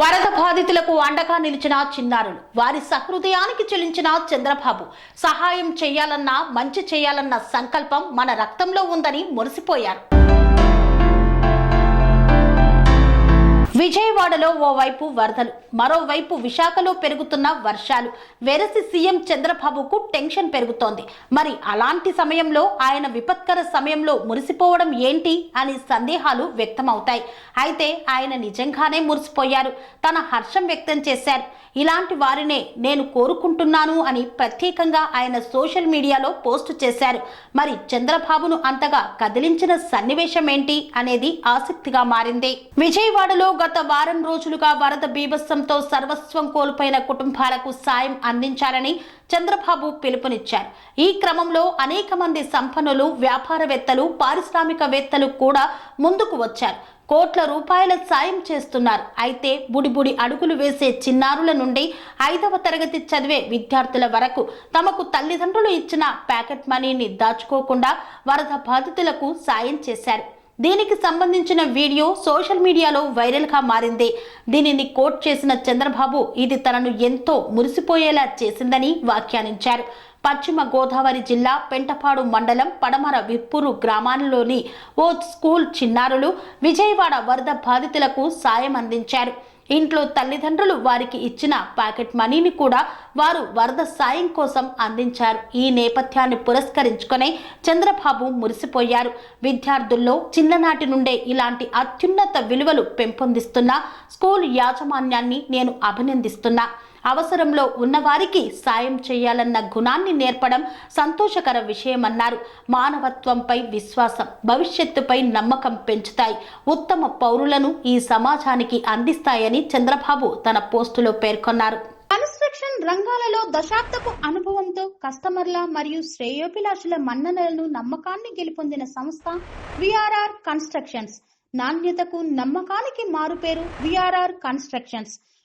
వరద బాధితులకు అండగా నిలిచిన చిన్నారులు వారి సహృదయానికి చెల్లించిన చంద్రబాబు. సహాయం చేయాలన్న మంచి చేయాలన్న సంకల్పం మన రక్తంలో ఉందని మురిసిపోయారు. విజయవాడలో ఓవైపు వరదలు మరోవైపు విశాఖలో పెరుగుతున్న వర్షాలు. వెరసి సీఎం చంద్రబాబుకు టెన్షన్ పెరుగుతోంది. మరి అలాంటి సమయంలో ఆయన విపత్కర సమయంలో మురిసిపోవడం ఏంటి అని సందేహాలు వ్యక్తమవుతాయి. అయితే ఆయన నిజంగానే మురిసిపోయారు. తన హర్షం వ్యక్తం చేశారు. ఇలాంటి వారినే నేను కోరుకుంటున్నాను అని ప్రత్యేకంగా ఆయన సోషల్ మీడియాలో పోస్టు చేశారు. మరి చంద్రబాబును అంతగా కదిలించిన సన్నివేశం ఏంటి అనేది ఆసక్తిగా మారింది. విజయవాడలో గత వారం రోజులుగా వరద బీభత్సంతో సర్వస్వం కోల్పోయిన కుటుంబాలకు సాయం అందించాలని చంద్రబాబు పిలుపునిచ్చారు. ఈ క్రమంలో అనేక మంది సంపన్నులు వ్యాపారవేత్తలు పారిశ్రామికవేత్తలు కూడా ముందుకు వచ్చారు. కోట్ల రూపాయల సాయం చేస్తున్నారు. అయితే బుడిబుడి అడుగులు వేసే చిన్నారుల నుండి ఐదవ తరగతి చదివే విద్యార్థుల వరకు తమకు తల్లిదండ్రులు ఇచ్చిన ప్యాకెట్ మనీని దాచుకోకుండా వరద బాధితులకు సాయం చేశారు. దీనికి సంబంధించిన వీడియో సోషల్ మీడియాలో వైరల్గా మారింది. దీనిని కోట్ చేసిన చంద్రబాబు ఇది తనను ఎంతో మురిసిపోయేలా చేసిందని వ్యాఖ్యానించారు. పశ్చిమ గోదావరి జిల్లా పెంటపాడు మండలం పడమర విప్పూరు గ్రామాలలోని ఓ స్కూల్ చిన్నారులు విజయవాడ వరద బాధితులకు సాయం అందించారు. ఇంట్లో తల్లిదండ్రులు వారికి ఇచ్చిన ప్యాకెట్ మనీని కూడా వారు వరద సాయం కోసం అందించారు. ఈ నేపథ్యాన్ని పురస్కరించుకొని చంద్రబాబు మురిసిపోయారు. విద్యార్థుల్లో చిన్ననాటి నుండే ఇలాంటి అత్యున్నత విలువలు పెంపొందిస్తున్న స్కూల్ యాజమాన్యాన్ని నేను అభినందిస్తున్నా. అవసరంలో ఉన్నవారికి సాయం చేయాలన్న గుణాన్ని నేర్పడం సంతోషకర విషయమన్నారు. మానవత్వంపై విశ్వాసం భవిష్యత్తుపై నమ్మకం పెంచుతాయి. ఉత్తమ పౌరులను ఈ సమాజానికి అందిస్తాయని చంద్రబాబు తన పోస్టులో పేర్కొన్నారు. కన్స్ట్రక్షన్ రంగాలలో దశాబ్దపు అనుభవంతో కస్టమర్ల మరియు శ్రేయోభిలాషుల మన్ననలను నమ్మకాన్ని గెలుపొందిన సంస్థ విఆర్ఆర్ కన్స్ట్రక్షన్స్. నాణ్యతకు నమ్మకానికి మారుపేరు VRR constructions.